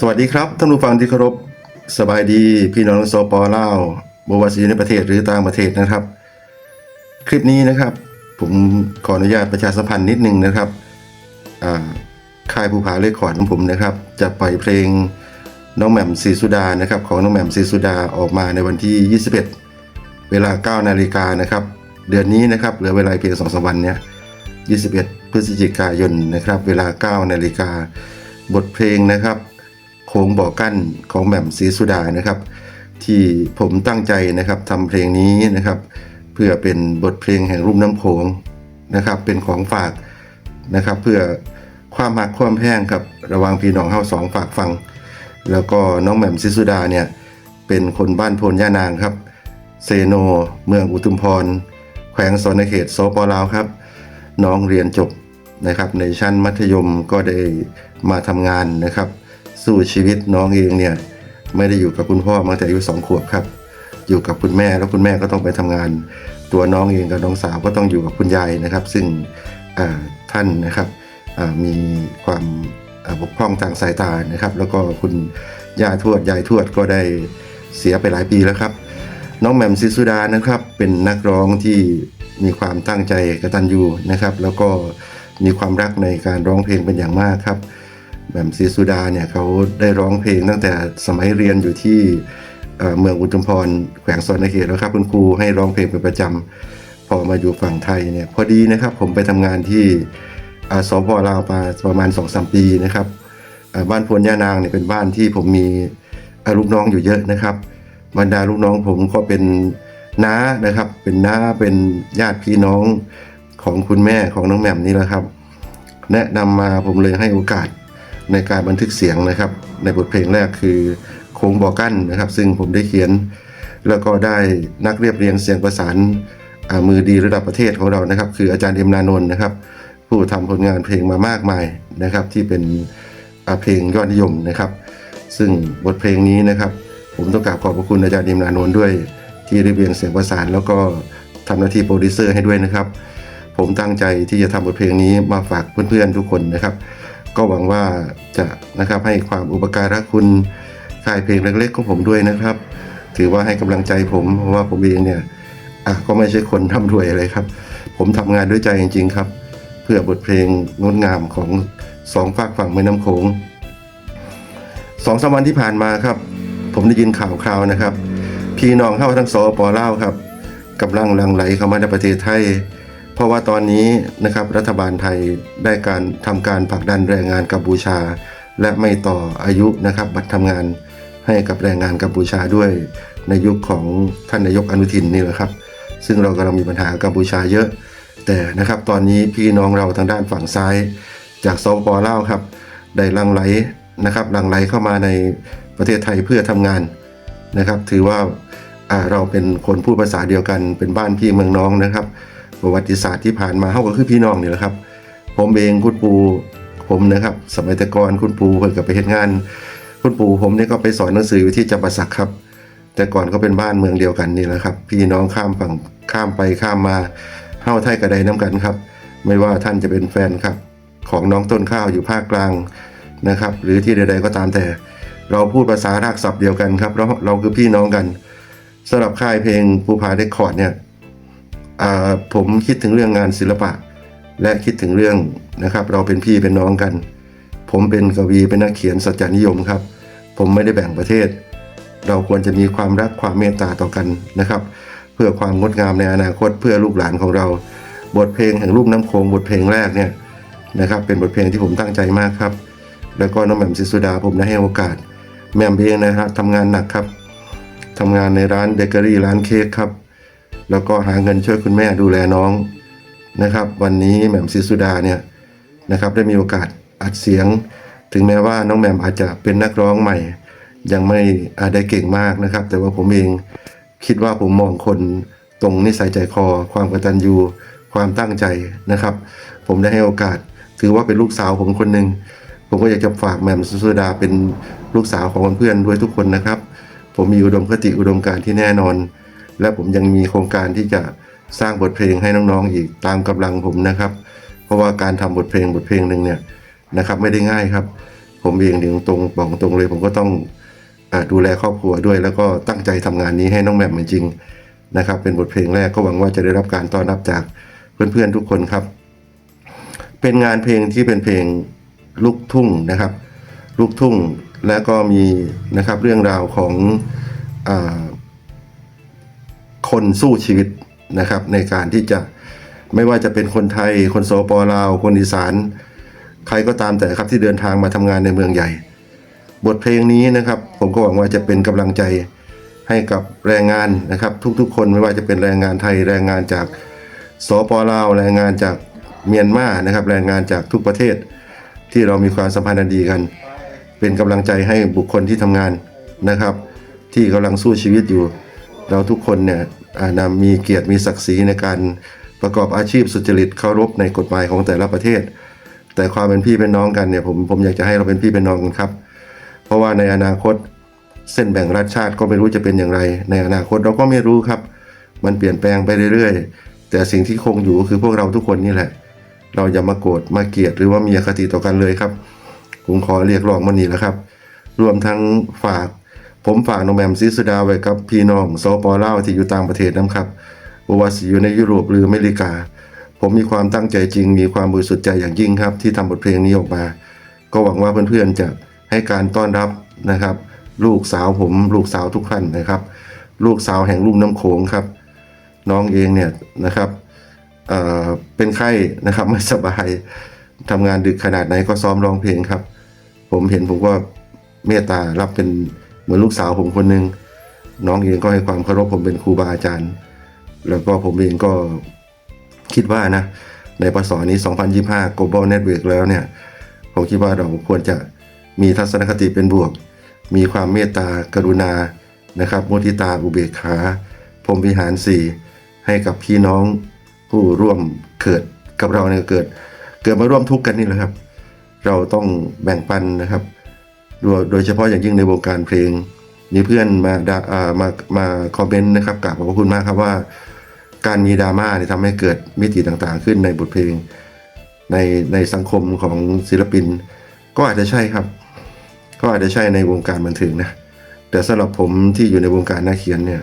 สวัสดีครับท่านผู้ฟังที่เคารพสบายดีพี่น้องสปอล่าวบวาซีในประเทศหรือต่างประเทศนะครับ คลิปนี้นะครับ ผมขออนุญาตประชาสัมพันธ์นิดนึงนะครับค่ายภูผาเลคคอร์ดของผมนะครับ จะปล่อยเพลงน้องแหม่มศรีสุดานะครับ ของน้องแหม่มศรีสุดาออกมาในวันที่ 21 เวลา 9 นาฬิกานะครับ เดือนนี้นะครับเหลือเวลาเพียง2อสวันเนี้ย21 พฤศจิกายนนะครับ เวลา 9 นาฬิกาบทเพลงนะครับ โค้งบ่อกั้นของแหม่มศรีสุดานะครับ ที่ผมตั้งใจนะครับทำเพลงนี้นะครับ เพื่อเป็นบทเพลงแห่งรุ่มน้ำโขงนะครับ เป็นของฝากนะครับ เพื่อความหักความแพงครับระวังพี่น้องเฮาสองฝากฟัง แล้วก็น้องแหม่มศรีสุดาเนี่ยเป็นคนบ้านโพนย่านางครับ เซโน เมืองอุทุมพร แขวงสนเขตสปลาวครับ น้องเรียนจบนะครับ ในชั้นมัธยมก็ได้มาทำงานนะครับ สู้ชีวิตน้องเองเนี่ยไม่ได้อยู่กับคุณพ่อมาตั้งแต่อายุสองขวบครับ อยู่กับคุณแม่แล้วคุณแม่ก็ต้องไปทำงาน ตัวน้องเองกับน้องสาวก็ต้องอยู่กับคุณยายนะครับ ซึ่งท่านนะครับมีความบกพร่องทางสายตานะครับ แล้วก็คุณย่าทวดยายทวดก็ได้เสียไปหลายปีแล้วครับ น้องแหม่มศิสุดานะครับ เป็นนักร้องที่มีความตั้งใจกระตัญญูนะครับ แล้วก็มีความรักในการร้องเพลงเป็นอย่างมากครับ แหม่มศิสุดาเนี่ยเขาได้ร้องเพลงตั้งแต่สมัยเรียนอยู่ที่เมืองอุทุมพรแขวงสนเขตแล้วครับ คุณครูให้ร้องเพลงเป็นประจำพอมาอยู่ฝั่งไทยเนี่ยพอดีนะครับผมไปทำงานที่สพลาวมาประมาณ2อสปีนะครับบ้านพวนยานางเนี่ยเป็นบ้านที่ผมมีลูกน้องอยู่เยอะนะครับบรรดาลูกน้องผมก็เป็นน้านะครับ เป็นน้าเป็นญาติพี่น้องของคุณแม่ของน้องแหม่มนี่แหละครับ แนะนำมาผมเลยให้โอกาส ในการบันทึกเสียงนะครับ ในบทเพลงแรกคือโค้งบอกกั้นนะครับ ซึ่งผมได้เขียน แล้วก็ได้นักเรียบเรียงเสียงประสานมือดีระดับประเทศของเรานะครับ คืออาจารย์เอ็มนานนท์นะครับ ผู้ทำผลงานเพลงมามากมายนะครับ ที่เป็นเพลงยอดนิยมนะครับ ซึ่งบทเพลงนี้นะครับ ผมต้องกราบขอบพระคุณอาจารย์ดิมนานนท์ด้วย ที่ได้เรียงเสียงประสาน แล้วก็ทำหน้าที่โปรดิวเซอร์ให้ด้วยนะครับ ผมตั้งใจที่จะทำบทเพลงนี้มาฝากเพื่อนๆทุกคนนะครับ ก็หวังว่าจะนะครับให้ความอุปการะคุณค่ายเพลงเล็กๆของผมด้วยนะครับ ถือว่าให้กำลังใจผมเพราะว่าผมเองเนี่ยอะก็ไม่ใช่คนร่ำรวยอะไรครับ ผมทำงานด้วยใจจริง ๆ ครับ เพื่อบทเพลงงดงามของสองฝากฝั่งแม่น้ำโขงสองสามวันที่ผ่านมาครับ ผมได้ยินข่าวคราวนะครับ พี่น้องเข้าทั้งสปลาครับกำลังลังไหลเข้ามาในประเทศไทย เพราะว่าตอนนี้นะครับรัฐบาลไทยได้การทำการผลักดันแรงงานกัมพูชา และไม่ต่ออายุนะครับบัตรทำงานให้กับแรงงานกัมพูชาด้วยในยุคของท่านนายกอนุทินนี่แหละครับ ซึ่งเรากำลังมีปัญหากัมพูชาเยอะ แต่นะครับตอนนี้พี่น้องเราทางด้านฝั่งซ้าย จากสปลาวครับได้หลังไหลนะครับหลังไหลเข้ามาในประเทศไทยเพื่อทำงานนะครับ ถือว่าเราเป็นคนพูดภาษาเดียวกันเป็นบ้านพี่เมืองน้องนะครับ ประวัติศาสตร์ที่ผ่านมาเขาก็คือพี่น้องนี่แหละครับ ผมเองคุณปูผมนะครับ สมัยแต่ก่อนคุณปูเพิ่นก็ไปเฮ็ดงาน คุณปู่ผมเนี่ยก็ไปสอนหนังสืออยู่ที่จำปาสักครับ แต่ก่อนก็เป็นบ้านเมืองเดียวกันนี่แหละครับ พี่น้องข้ามฝั่งข้ามไปข้ามมาเฮ้าไทยกระไดน้ำกันครับ ไม่ว่าท่านจะเป็นแฟนครับ ของน้องต้นข้าวอยู่ภาคกลางนะครับ หรือที่ใดๆก็ตามแต่ เราพูดภาษารากศัพท์เดียวกันครับเราเราคือพี่น้องกันสำหรับค่ายเพลงภูผาเรคคอร์ดเนี่ย ผมคิดถึงเรื่องงานศิลปะ และคิดถึงเรื่องนะครับ เราเป็นพี่เป็นน้องกัน ผมเป็นกวีเป็นนักเขียนสัจจานิยมครับ ผมไม่ได้แบ่งประเทศ เราควรจะมีความรักความเมตตาต่อกันนะครับ เพื่อความงดงามในอนาคตเพื่อลูกหลานของเรา บทเพลงแห่งลูกน้ำโขงบทเพลงแรกเนี่ยนะครับ เป็นบทเพลงที่ผมตั้งใจมากครับ แล้วก็น้องแหม่มศิสุดาผมได้ให้โอกาสแหม่มเองนะครับทำงานหนักครับทำงานในร้านเบเกอรี่ร้านเค้กครับ แล้วก็หาเงินช่วยคุณแม่ดูแลน้องนะครับ วันนี้แหม่มศิสุดาเนี่ยนะครับได้มีโอกาสอัดเสียง ถึงแม้ว่าน้องแหม่มอาจจะเป็นนักร้องใหม่ ยังไม่อาจได้เก่งมากนะครับ แต่ว่าผมเองคิดว่าผมมองคนตรงนิสัยใจคอ ความกตัญญูความตั้งใจนะครับ ผมได้ให้โอกาสถือว่าเป็นลูกสาวผมคนหนึ่งผมก็อยากจะฝากแหม่มสุสุดาเป็นลูกสาวของเพื่อนด้วยทุกคนนะครับ ผมมีอุดมคติอุดมการที่แน่นอน และผมยังมีโครงการที่จะสร้างบทเพลงให้น้องๆอีกตามกำลังผมนะครับ เพราะว่าการทำบทเพลงบทเพลงหนึ่งเนี่ยนะครับไม่ได้ง่ายครับ ผมเองถึงตรงบอกตรงเลย ผมก็ต้องอดูแลครอบครัวด้วย แล้วก็ตั้งใจทำงานนี้ให้น้องแหม่มจริงๆนะครับ เป็นบทเพลงแรกก็หวังว่าจะได้รับการต้อนรับจากเพื่อนๆทุกคนครับ เป็นงานเพลงที่เป็นเพลงลูกทุ่งนะครับ ลูกทุ่งและก็มีนะครับเรื่องราวของอา คนสู้ชีวิตนะครับ ในการที่จะไม่ว่าจะเป็นคนไทย คนโสปลาว คนอีสาน ใครก็ตามแต่ครับที่เดินทางมาทำงานในเมืองใหญ่ บทเพลงนี้นะครับ ผมก็หวังว่าจะเป็นกำลังใจให้กับแรงงานนะครับ ทุกๆ คนไม่ว่าจะเป็นแรงงานไทยแรงงานจากสปลาวแรงงานจากเมียนมานะครับ แรงงานจากทุกประเทศ ที่เรามีความสัมพันธ์ดีกัน เป็นกำลังใจให้บุคคลที่ทำงานนะครับ ที่กำลังสู้ชีวิตอยู่ เราทุกคนเนี่ย นำมีเกียรติมีศักดิ์ศรีในการประกอบอาชีพสุจริตเคารพในกฎหมายของแต่ละประเทศ แต่ความเป็นพี่เป็นน้องกันเนี่ยผมผมอยากจะให้เราเป็นพี่เป็นน้องกันครับ เพราะว่าในอนาคตเส้นแบ่งรัฐชาติก็ไม่รู้จะเป็นอย่างไร ในอนาคตเราก็ไม่รู้ครับ มันเปลี่ยนแปลงไปเรื่อยๆ แต่สิ่งที่คงอยู่ก็คือพวกเราทุกคนนี่แหละ เราอย่ามาโกรธมาเกลียดหรือว่ามีอคติต่อกันเลยครับผมขอเรียกร้องมันนี้แหล้วครับ รวมทั้งฝาก ผมฝากน้องแหมมซิสุดาไว้กับพี่น้องสปอลาวที่อยู่ต่างประเทศนะครับบว่าสิอยู่ในยุโรปหรืออเมริกา ผมมีความตั้งใจจริง มีความบริสุทธิ์ใจอย่างยิ่งครับ ที่ทำบทเพลงนี้ออกมา ก็หวังว่าเพื่อนๆจะให้การต้อนรับนะครับ ลูกสาวผม ลูกสาวทุกท่านนะครับ ลูกสาวแห่งลุ่มน้ำโขงครับ น้องเองเนี่ยนะครับเเป็นไข้นะครับไม่สบายทำงานดึกขนาดไหนก็ซ้อมร้องเพลงครับ ผมเห็นผมก็เมตตารับเป็น เหมือนลูกสาวผมคนหนึ่งน้องเองก็ให้ความเคารพผมเป็นครูบาอาจารย์ แล้วก็ผมเองก็คิดว่านะ ในปศนี้ 2025 global network แล้วเนี่ย ผมคิดว่าเราควรจะมีทัศนคติเป็นบวก มีความเมตตากรุณานะครับมุทิตาอุเบกขาพรมวิหารสี่ให้กับพี่น้องผู้ร่วมเกิดกับเราเนี่ยเกิด เกิดมาร่วมทุกข์กันนี่แหละครับ เราต้องแบ่งปันนะครับ โดยโดยเฉพาะอย่างยิ่งในวงการเพลง มีเพื่อนมาดา่ามามาคอมเมนต์นะครับกราบขอบพระคุณมากครับว่า การมีดราม่าเนี่ยทำให้เกิดมิติต่างๆ ขึ้นในบทเพลง ในในสังคมของศิลปิน ก็อาจจะใช่ครับ ก็อาจจะใช่ในวงการบันเทิงนะแต่สำหรับผมที่อยู่ในวงการนักเขียนเนี่ย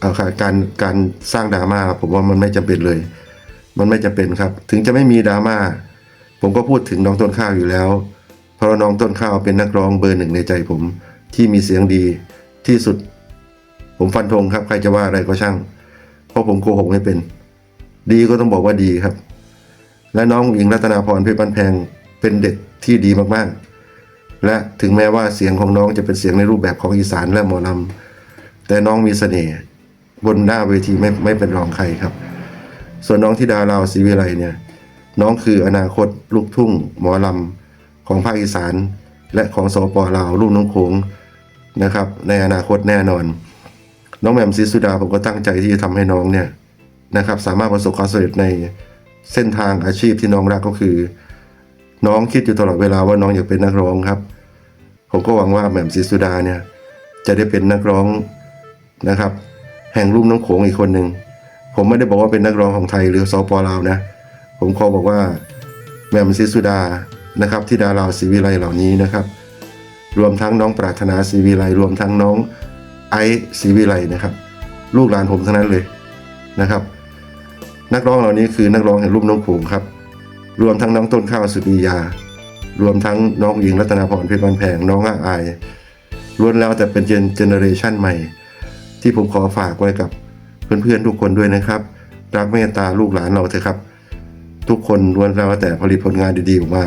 เอาค่ะการการสร้างดราม่าผมว่ามันไม่จำเป็นเลย มันไม่จำเป็นครับ ถึงจะไม่มีดราม่าผมก็พูดถึงน้องต้นข้าวอยู่แล้ว เพราะน้องต้นข้าวเป็นนักร้องเบอร์หนึ่งในใจผม ที่มีเสียงดีที่สุด ผมฟันธงครับ ใครจะว่าอะไรก็ช่าง เพราะผมโกหกไม่เป็น ดีก็ต้องบอกว่าดีครับ และน้องหญิงรัตนาพรเพชรบ้านแพงเป็นเด็กที่ดีมากๆ และถึงแม้ว่าเสียงของน้องจะเป็นเสียงในรูปแบบของอีสานและหมอลำแต่น้องมีเสน่ห์บนหน้าเวทีไม่ไม่เป็นรองใครครับ ส่วนน้องธิดาลาวศรีวิไลเนี่ย น้องคืออนาคตลูกทุ่ง หมอลำ ของภาคอีสาน และของสปลาวลุ่มน้องโขงนะครับ ในอนาคตแน่นอน น้องแหม่มศรีสุดาผมก็ตั้งใจที่จะทำให้น้องเนี่ยนะครับ สามารถประสบความสำเร็จในเส้นทางอาชีพที่น้องรักก็คือ น้องคิดอยู่ตลอดเวลาว่าน้องอยากเป็นนักร้องครับ ผมก็หวังว่าแหม่มศรีสุดาเนี่ยจะได้เป็นนักร้องนะครับ แห่งลุ่มน้ำโขงอีกคนหนึ่งผมไม่ได้บอกว่าเป็นนักร้องของไทยหรือสปลาวนะ ผมขอบอกว่าแหม่มศรีสุดา นะครับที่ดาราศรีวิไลเหล่านี้นะครับ รวมทั้งน้องปรารถนาศรีวิไลรวมทั้งน้องไอซ์ศรีวิไลนะครับ ลูกหลานผมทั้งนั้นเลยนะครับ นักร้องเหล่านี้คือนักร้องแห่งรุ่มน้องโขงครับ รวมทั้งน้องต้นข้าวสุริยา รวมทั้งน้องหญิงรัตนาพรเพชรบ้านแพงน้องอาอายล้วนแล้วแต่เป็นเจนเจเนอเรชันใหม่ ที่ผมขอฝากไว้กับเพื่อนๆทุกคนด้วยนะครับรักเมตตาลูกหลานเราเถอะครับ ทุกคนล้วนแล้วแต่ผลิตผลงานดีๆออกมา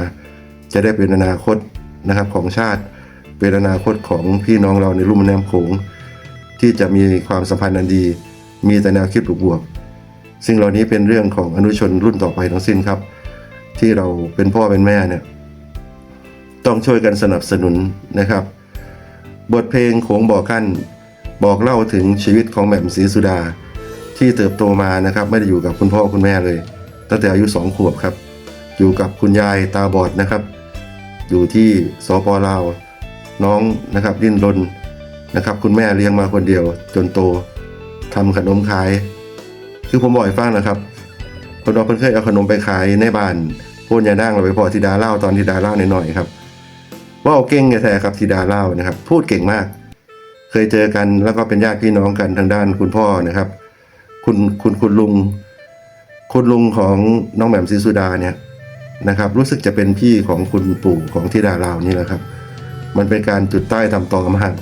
จะได้เป็นอนาคตนะครับของชาติ เป็นอนาคตของพี่น้องเราในรุ่มแม่น้ำโขงที่จะมีความสัมพันธ์อันดี มีแต่แนวคิดบวกๆซึ่งเหล่านี้เป็นเรื่องของอนุชนรุ่นต่อไปทั้งสิ้นครับ ที่เราเป็นพ่อเป็นแม่เนี่ยต้องช่วยกันสนับสนุนนะครับ บทเพลงโขงบอกกั้นบอกเล่าถึงชีวิตของแหม่มศรีสุดา ที่เติบโตมานะครับ ไม่ได้อยู่กับคุณพ่อคุณแม่เลย ตั้งแต่อายุสองขวบครับ อยู่กับคุณยายตาบอดนะครับ อยู่ที่สปลาว น้องนะครับดิ้นรนนะครับ คุณแม่เลี้ยงมาคนเดียว จนโตทำขนมขาย คือผมบอกให้ฟังนะครับคนเราเพิ่นเคยเอาขนมไปขายในบ้านโพนยานั่งเราไปพอที่ดาเล่าตอนที่ดาเล่าหน่อยๆครับว่าเก่งแท้ครับธิดาเล่านะครับ พูดเก่งมาก เคยเจอกันแล้วก็เป็นญาติพี่น้องกันทางด้านคุณพ่อนะครับ คุณคุณคุณลุง คุณลุงของน้องแหม่มศรีสุดาเนี่ย นะครับ รู้สึกจะเป็นพี่ของคุณปู่ของธิดาลาวนี่แหละครับ มันเป็นการจุดใต้ทำตอมาก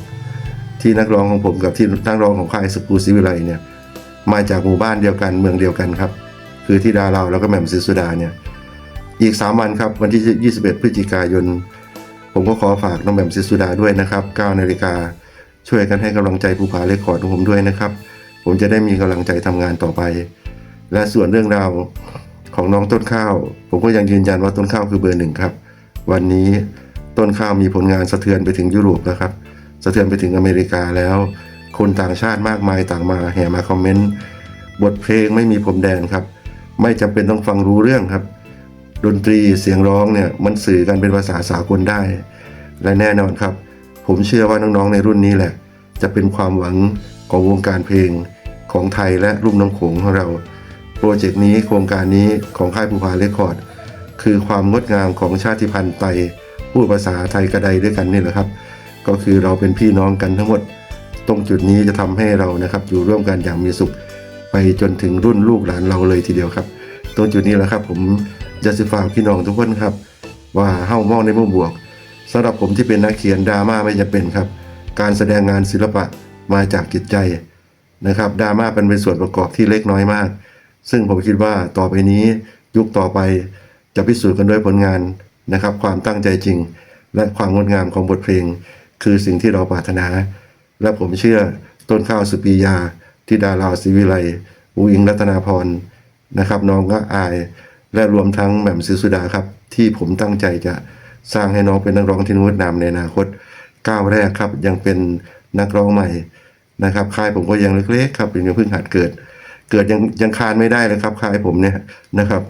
ที่นักร้องของผมกับที่นักร้องของค่ายสกูศิวิไลเนี่ยมาจากหมู่บ้านเดียวกันเมืองเดียวกันครับ คือธิดาลาวแล้วก็แหม่มศรีสุดาเนี่ยอีก 3 วันครับวันที่ 21 พฤศจิกายน ผมก็ขอฝากน้องแหม่มศรีสุดาด้วยนะครับ9นาฬิกาช่วยกันให้กำลังใจภูผาเลคคอร์ดของผมด้วยนะครับ ผมจะได้มีกำลังใจทำงานต่อไป และส่วนเรื่องราว ของน้องต้นข้าว ผมก็ยังยืนยันว่าต้นข้าวคือเบอร์หนึ่งครับ วันนี้ต้นข้าวมีผลงานสะเทือนไปถึงยุโรปแล้วครับ สะเทือนไปถึงอเมริกาแล้ว คนต่างชาติมากมายต่างมาแห่มาคอมเมนต์บทเพลงไม่มีผมแดนครับ ไม่จำเป็นต้องฟังรู้เรื่องครับ ดนตรีเสียงร้องเนี่ยมันสื่อกันเป็นภาษาสากลได้ และแน่นอนครับ ผมเชื่อว่าน้องๆในรุ่นนี้แหละ จะเป็นความหวังของวงการเพลงของไทยและรุ่มน้ำโขงของเรา โปรเจกต์นี้โครงการนี้ของค่ายภูผาเรคคอร์ด คือความงดงามของชาติพันธุ์ไทยพูดภาษาไทยกระไดด้วยกันนี่แหละครับ ก็คือเราเป็นพี่น้องกันทั้งหมด ตรงจุดนี้จะทำให้เรานะครับอยู่ร่วมกันอย่างมีสุข ไปจนถึงรุ่นลูกหลานเราเลยทีเดียวครับ ตรงจุดนี้แหละครับ ผมจะสิฝากพี่น้องทุกคนครับ ว่าเฮ้ามองในมุมบวกสำหรับผมที่เป็นนักเขียนดราม่าไม่จำเป็นครับ การแสดงงานศิลปะมาจากจิตใจนะครับดราม่าเป็นเป็นส่วนประกอบที่เล็กน้อยมาก ซึ่งผมคิดว่าต่อไปนี้ยุคต่อไปจะพิสูจน์กันด้วยผลงานนะครับ ความตั้งใจจริง และความงดงามของบทเพลง คือสิ่งที่เราปรารถนา และผมเชื่อต้นข้าวสุปียาที่ดาราศิวิไลอูอิงรัตนาพรนะครับน้องก็อาย และรวมทั้งแหม่มศิสุดาครับ ที่ผมตั้งใจจะสร้างให้น้องเป็นนักร้องที่งดงามในอนาคตก้าวแรกครับยังเป็นนักร้องใหม่นะครับค่ายผมก็ยังเล็กๆครับเป็นยังเพิ่งหัดเกิด เกิดยังยังคานไม่ได้เลยครับคายผมเนี่ยนะครับ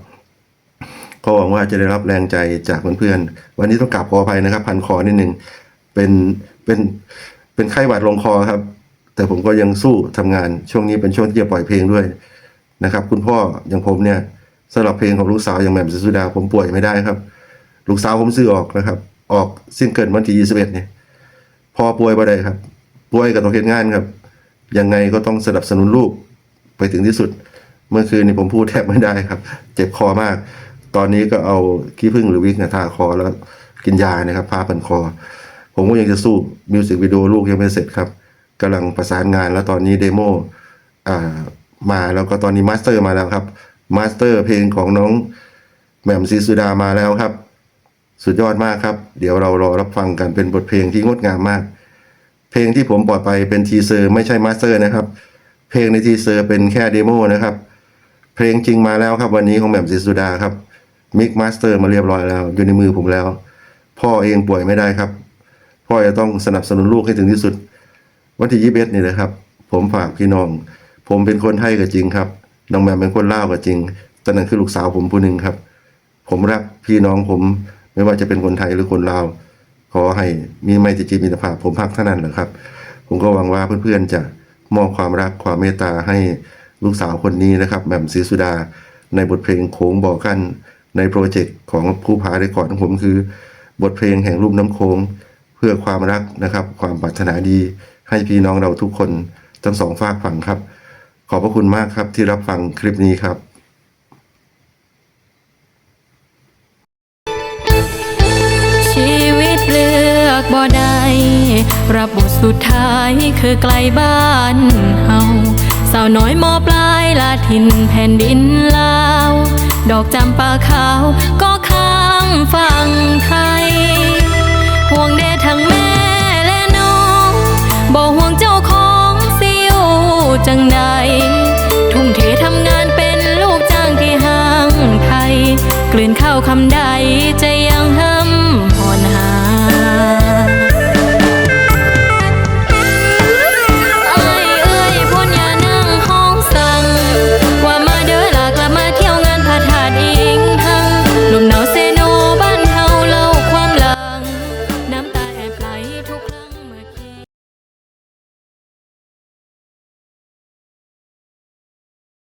ก็หวังว่าจะได้รับแรงใจจากเพื่อนๆ วันนี้ต้องกลับขออภัยนะครับ พันคอนิดหนึ่งเป็นเป็นเป็นไข้หวัดลงคอครับ แต่ผมก็ยังสู้ทำงานช่วงนี้เป็นช่วงที่จะปล่อยเพลงด้วยนะครับ คุณพ่ออย่างผมเนี่ยสำหรับเพลงของลูกสาวอย่างแหม่มสุดาผมป่วยไม่ได้ครับ ลูกสาวผมซื้อออกนะครับ ออกซิงเกิลวันที่21เนี่ยพอป่วยบ่ได้ครับ ป่วยกับต้องเฮ็ดงานครับ ยังไงก็ต้องสนับสนุนลูก ไปถึงที่สุด เมื่อคืนนี้ผมพูดแทบไม่ได้ครับ เจ็บคอมาก ตอนนี้ก็เอาขี้ผึ้งหรือวิกเนี่ยทาคอแล้วกินยานะครับผ้าพันคอ ผมก็ยังจะสู้มิวสิกวิดีโอลูกยังไม่เสร็จครับกำลังประสานงานแล้วตอนนี้เดโม่มาแล้วก็ตอนนี้มาสเตอร์มาแล้วครับมาสเตอร์เพลงของน้องแหม่มซีสุดามาแล้วครับ สุดยอดมากครับ เดี๋ยวเรารอรับฟังกันเป็นบทเพลงที่งดงามมาก เพลงที่ผมปล่อยไปเป็นทีเซอร์ไม่ใช่มาสเตอร์นะครับ เพลงในทีเซอร์เป็นแค่เดโมนะครับ เพลงจริงมาแล้วครับวันนี้ของแหม่มศรีสุดาครับมิกมาสเตอร์มาเรียบร้อยแล้ว อยู่ในมือผมแล้ว พ่อเองป่วยไม่ได้ครับ พ่อจะต้องสนับสนุนลูกให้ถึงที่สุด วันที่ยี่สิบเอ็ดนี่นะครับ ผมฝากพี่น้อง ผมเป็นคนไทยก็จริงครับน้องแหม่มเป็นคนลาวก็จริงแต่นั่นคือลูกสาวผมผู้หนึ่งครับ ผมรักพี่น้องผมไม่ว่าจะเป็นคนไทยหรือคนลาวขอให้มีไมตรีจิตมิตรภาพผมพักเท่านั้นแหละครับ ผมก็หวังว่าเพื่อนๆจะ มอบความรักความเมตตาให้ลูกสาวคนนี้นะครับแหม่มศรีสุดา ในบทเพลงโค้งบอกกันในโปรเจกต์ของผู้พาเรคคอร์ดของผมคือ บทเพลงแห่งรูปน้ำโค้งเพื่อความรักนะครับ ความปรารถนาดี ให้พี่น้องเราทุกคนทั้งสองฝากฝั่งครับ ขอบพระคุณมากครับที่รับฟังคลิปนี้ครับชีวิตเลือกบ่ได้ รับบทสุดท้ายคือไกลบ้านเฮาสาวน้อยมอปลายลาทินแผ่นดินลาว ดอกจำปาขาวก็ข้างฝั่งไทย ห่วงเดทั้งแม่และน้องบ่ห่วงเจ้าของสิอยู่จังใดทุ่มเททำงานเป็นลูกจ้างที่ห้างไทย กลืนข้าวคำใดใจ